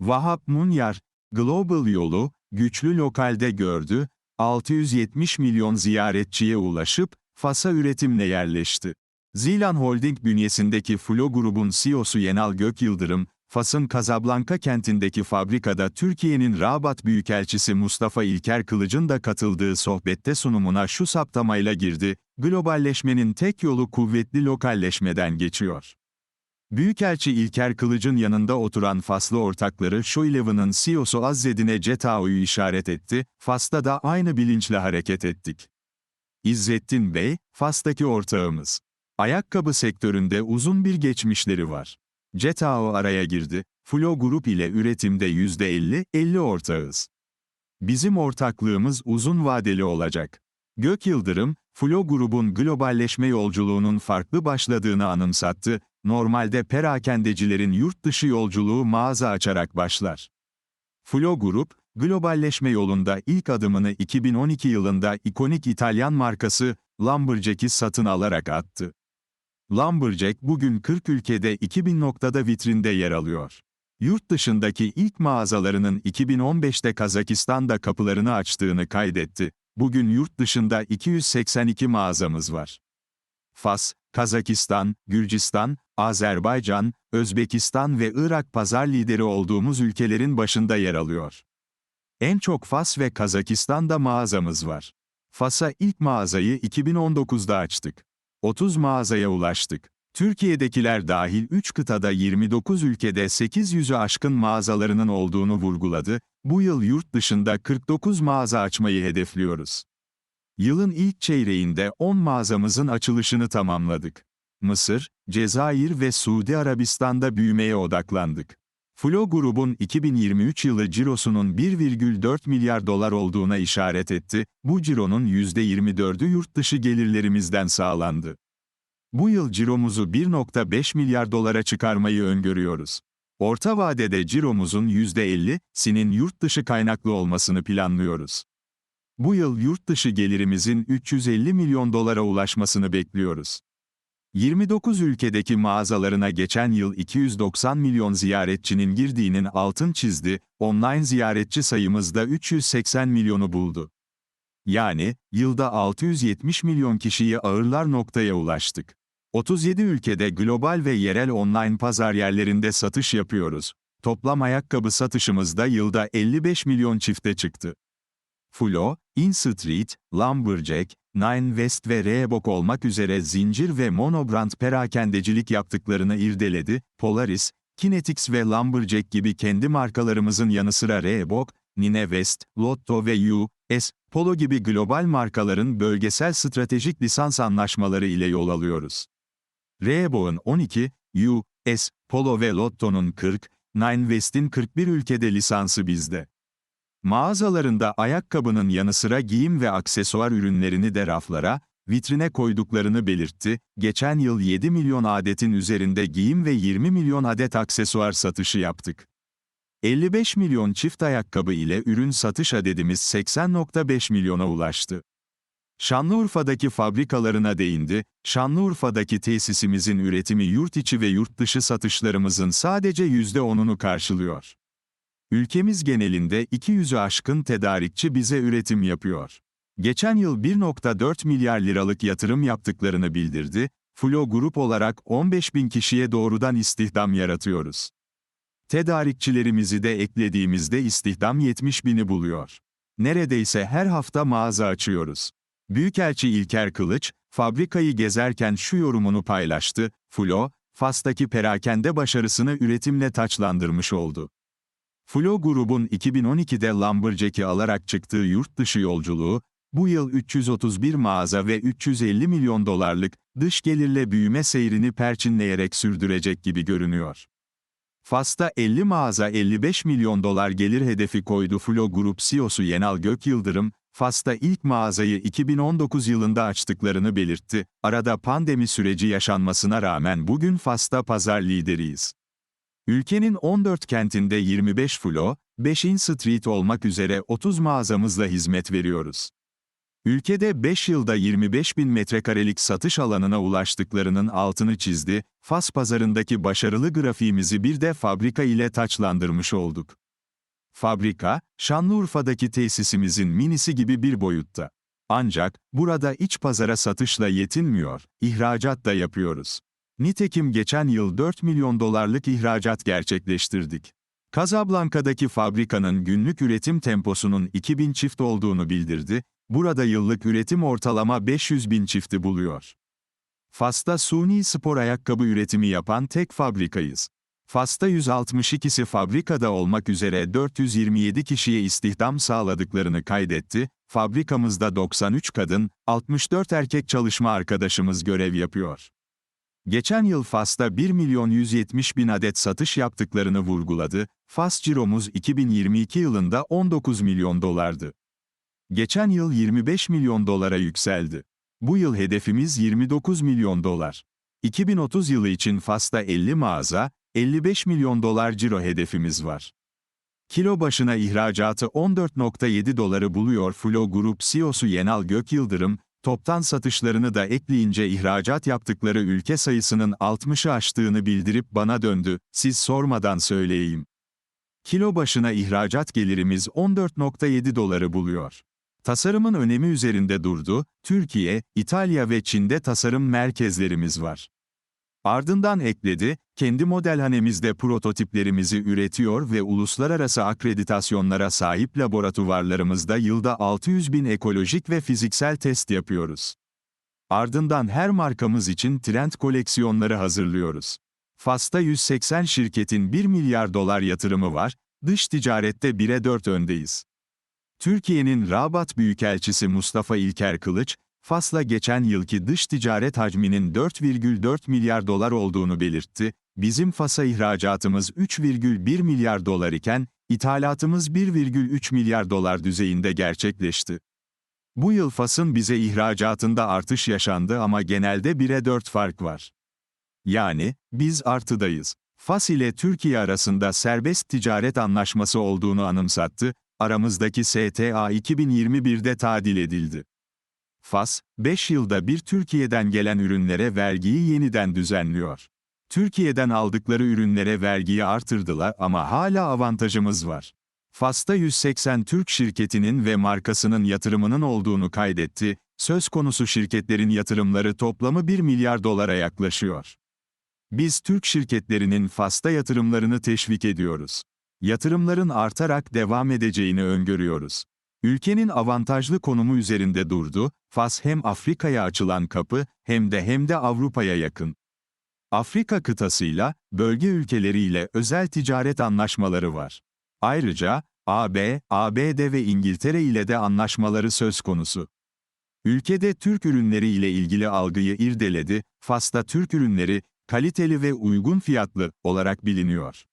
Vahap Munyar, Global Yolu, güçlü lokalde gördü, 670 milyon ziyaretçiye ulaşıp, Fas'a üretimle yerleşti. Zilan Holding bünyesindeki Flo grubun CEO'su Yenal Gök Yıldırım, Fas'ın Kazablanka kentindeki fabrikada Türkiye'nin Rabat Büyükelçisi Mustafa İlker Kılıç'ın da katıldığı sohbette sunumuna şu saptamayla girdi, globalleşmenin tek yolu kuvvetli lokalleşmeden geçiyor. Büyükelçi İlker Kılıç'ın yanında oturan Faslı ortakları Shoilev'in CEO'su Azzedine Cetao'yu işaret etti, Fas'ta da aynı bilinçle hareket ettik. İzzettin Bey, Fas'taki ortağımız. Ayakkabı sektöründe uzun bir geçmişleri var. Cetao araya girdi, Flo Grup ile üretimde %50, 50 ortağız. Bizim ortaklığımız uzun vadeli olacak. Gök Yıldırım, Flo grubun globalleşme yolculuğunun farklı başladığını anımsattı, normalde perakendecilerin yurt dışı yolculuğu mağaza açarak başlar. Flo Grup, globalleşme yolunda ilk adımını 2012 yılında ikonik İtalyan markası Lumberjack'i satın alarak attı. Lumberjack bugün 40 ülkede 2000 noktada vitrinde yer alıyor. Yurt dışındaki ilk mağazalarının 2015'te Kazakistan'da kapılarını açtığını kaydetti. Bugün yurt dışında 282 mağazamız var. Fas, Kazakistan, Gürcistan, Azerbaycan, Özbekistan ve Irak pazar lideri olduğumuz ülkelerin başında yer alıyor. En çok Fas ve Kazakistan'da mağazamız var. Fas'a ilk mağazayı 2019'da açtık. 30 mağazaya ulaştık. Türkiye'dekiler dahil 3 kıtada 29 ülkede 800'ü aşkın mağazalarının olduğunu vurguladı, bu yıl yurt dışında 49 mağaza açmayı hedefliyoruz. Yılın ilk çeyreğinde 10 mağazamızın açılışını tamamladık. Mısır, Cezayir ve Suudi Arabistan'da büyümeye odaklandık. Flo grubun 2023 yılı cirosunun 1,4 milyar dolar olduğuna işaret etti, bu cironun %24'ü yurt dışı gelirlerimizden sağlandı. Bu yıl ciromuzu 1.5 milyar dolara çıkarmayı öngörüyoruz. Orta vadede ciromuzun %50'sinin yurt dışı kaynaklı olmasını planlıyoruz. Bu yıl yurt dışı gelirimizin 350 milyon dolara ulaşmasını bekliyoruz. 29 ülkedeki mağazalarına geçen yıl 290 milyon ziyaretçinin girdiğinin altın çizdi, online ziyaretçi sayımız da 380 milyonu buldu. Yani, yılda 670 milyon kişiyi ağırlar noktaya ulaştık. 37 ülkede global ve yerel online pazar yerlerinde satış yapıyoruz. Toplam ayakkabı satışımızda yılda 55 milyon çifte çıktı. Flo, In Street, Lumberjack, Nine West ve Reebok olmak üzere zincir ve monobrand perakendecilik yaptıklarını irdeledi, Polaris, Kinetics ve Lumberjack gibi kendi markalarımızın yanı sıra Reebok, Nine West, Lotto ve U.S. Polo gibi global markaların bölgesel stratejik lisans anlaşmaları ile yol alıyoruz. Reebok'un 12, U.S. Polo ve Lotto'nun 40, Nine West'in 41 ülkede lisansı bizde. Mağazalarında ayakkabının yanı sıra giyim ve aksesuar ürünlerini de raflara, vitrine koyduklarını belirtti, geçen yıl 7 milyon adetin üzerinde giyim ve 20 milyon adet aksesuar satışı yaptık. 55 milyon çift ayakkabı ile ürün satış adedimiz 80.5 milyona ulaştı. Şanlıurfa'daki fabrikalarına değindi, Şanlıurfa'daki tesisimizin üretimi yurt içi ve yurt dışı satışlarımızın sadece %10'unu karşılıyor. Ülkemiz genelinde 200'ü aşkın tedarikçi bize üretim yapıyor. Geçen yıl 1.4 milyar liralık yatırım yaptıklarını bildirdi, Flo Grup olarak 15 bin kişiye doğrudan istihdam yaratıyoruz. Tedarikçilerimizi de eklediğimizde istihdam 70 bini buluyor. Neredeyse her hafta mağaza açıyoruz. Büyükelçi İlker Kılıç, fabrikayı gezerken şu yorumunu paylaştı, Flo, Fas'taki perakende başarısını üretimle taçlandırmış oldu. Flo grubun 2012'de Lumberjack'i alarak çıktığı yurt dışı yolculuğu, bu yıl 331 mağaza ve 350 milyon dolarlık dış gelirle büyüme seyrini perçinleyerek sürdürecek gibi görünüyor. Fas'ta 50 mağaza 55 milyon dolar gelir hedefi koydu Flo Grup CEO'su Yenal Gök Yıldırım, Fas'ta ilk mağazayı 2019 yılında açtıklarını belirtti. Arada pandemi süreci yaşanmasına rağmen bugün Fas'ta pazar lideriyiz. Ülkenin 14 kentinde 25 Flo, 5 In Street olmak üzere 30 mağazamızla hizmet veriyoruz. Ülkede 5 yılda 25 bin metrekarelik satış alanına ulaştıklarının altını çizdi, Fas pazarındaki başarılı grafiğimizi bir de fabrika ile taçlandırmış olduk. Fabrika, Şanlıurfa'daki tesisimizin minisi gibi bir boyutta. Ancak, burada iç pazara satışla yetinmiyor, ihracat da yapıyoruz. Nitekim geçen yıl 4 milyon dolarlık ihracat gerçekleştirdik. Casablanca'daki fabrikanın günlük üretim temposunun 2000 çift olduğunu bildirdi, burada yıllık üretim ortalama 500 bin çifti buluyor. Fas'ta suni spor ayakkabı üretimi yapan tek fabrikayız. Fas'ta 162'si fabrikada olmak üzere 427 kişiye istihdam sağladıklarını kaydetti, fabrikamızda 93 kadın, 64 erkek çalışma arkadaşımız görev yapıyor. Geçen yıl Fas'ta 1 milyon 170 bin adet satış yaptıklarını vurguladı, Fas ciromuz 2022 yılında 19 milyon dolardı. Geçen yıl 25 milyon dolara yükseldi. Bu yıl hedefimiz 29 milyon dolar. 2030 yılı için Fas'ta 50 mağaza, 55 milyon dolar ciro hedefimiz var. Kilo başına ihracatı 14.7 doları buluyor Flo Grup CEO'su Yenal Gök Yıldırım, toptan satışlarını da ekleyince ihracat yaptıkları ülke sayısının 60'ı aştığını bildirip bana döndü, siz sormadan söyleyeyim. Kilo başına ihracat gelirimiz 14.7 doları buluyor. Tasarımın önemi üzerinde durdu, Türkiye, İtalya ve Çin'de tasarım merkezlerimiz var. Ardından ekledi, kendi modelhanemizde prototiplerimizi üretiyor ve uluslararası akreditasyonlara sahip laboratuvarlarımızda yılda 600 bin ekolojik ve fiziksel test yapıyoruz. Ardından her markamız için trend koleksiyonları hazırlıyoruz. Fas'ta 180 şirketin 1 milyar dolar yatırımı var, dış ticarette 1'e 4 öndeyiz. Türkiye'nin Rabat Büyükelçisi Mustafa İlker Kılıç, Fas'la geçen yılki dış ticaret hacminin 4,4 milyar dolar olduğunu belirtti, bizim Fas'a ihracatımız 3,1 milyar dolar iken, ithalatımız 1,3 milyar dolar düzeyinde gerçekleşti. Bu yıl Fas'ın bize ihracatında artış yaşandı ama genelde 1'e 4 fark var. Yani, biz artıdayız. Fas ile Türkiye arasında serbest ticaret anlaşması olduğunu anımsattı, aramızdaki STA 2021'de tadil edildi. Fas, 5 yılda bir Türkiye'den gelen ürünlere vergiyi yeniden düzenliyor. Türkiye'den aldıkları ürünlere vergiyi artırdılar ama hala avantajımız var. Fas'ta 180 Türk şirketinin ve markasının yatırımının olduğunu kaydetti, söz konusu şirketlerin yatırımları toplamı 1 milyar dolara yaklaşıyor. Biz Türk şirketlerinin Fas'ta yatırımlarını teşvik ediyoruz. Yatırımların artarak devam edeceğini öngörüyoruz. Ülkenin avantajlı konumu üzerinde durdu, Fas hem Afrika'ya açılan kapı, hem de hem de Avrupa'ya yakın. Afrika kıtasıyla, bölge ülkeleriyle özel ticaret anlaşmaları var. Ayrıca, AB, ABD ve İngiltere ile de anlaşmaları söz konusu. Ülkede Türk ürünleri ile ilgili algıyı irdeledi, Fas'ta Türk ürünleri, kaliteli ve uygun fiyatlı olarak biliniyor.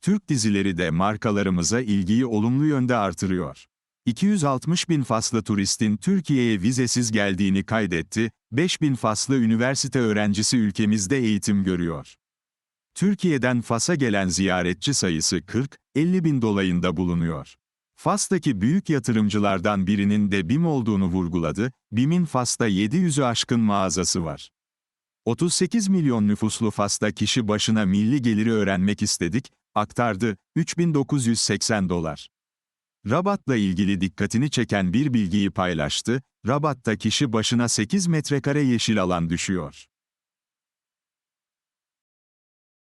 Türk dizileri de markalarımıza ilgiyi olumlu yönde artırıyor. 260 bin Faslı turistin Türkiye'ye vizesiz geldiğini kaydetti, 5 bin Faslı üniversite öğrencisi ülkemizde eğitim görüyor. Türkiye'den Fas'a gelen ziyaretçi sayısı 40-50 bin dolayında bulunuyor. Fas'taki büyük yatırımcılardan birinin de BİM olduğunu vurguladı, BİM'in Fas'ta 700'ü aşkın mağazası var. 38 milyon nüfuslu Fas'ta kişi başına milli geliri öğrenmek istedik, aktardı, 3980 dolar. Rabat'la ilgili dikkatini çeken bir bilgiyi paylaştı, Rabat'ta kişi başına 8 metrekare yeşil alan düşüyor.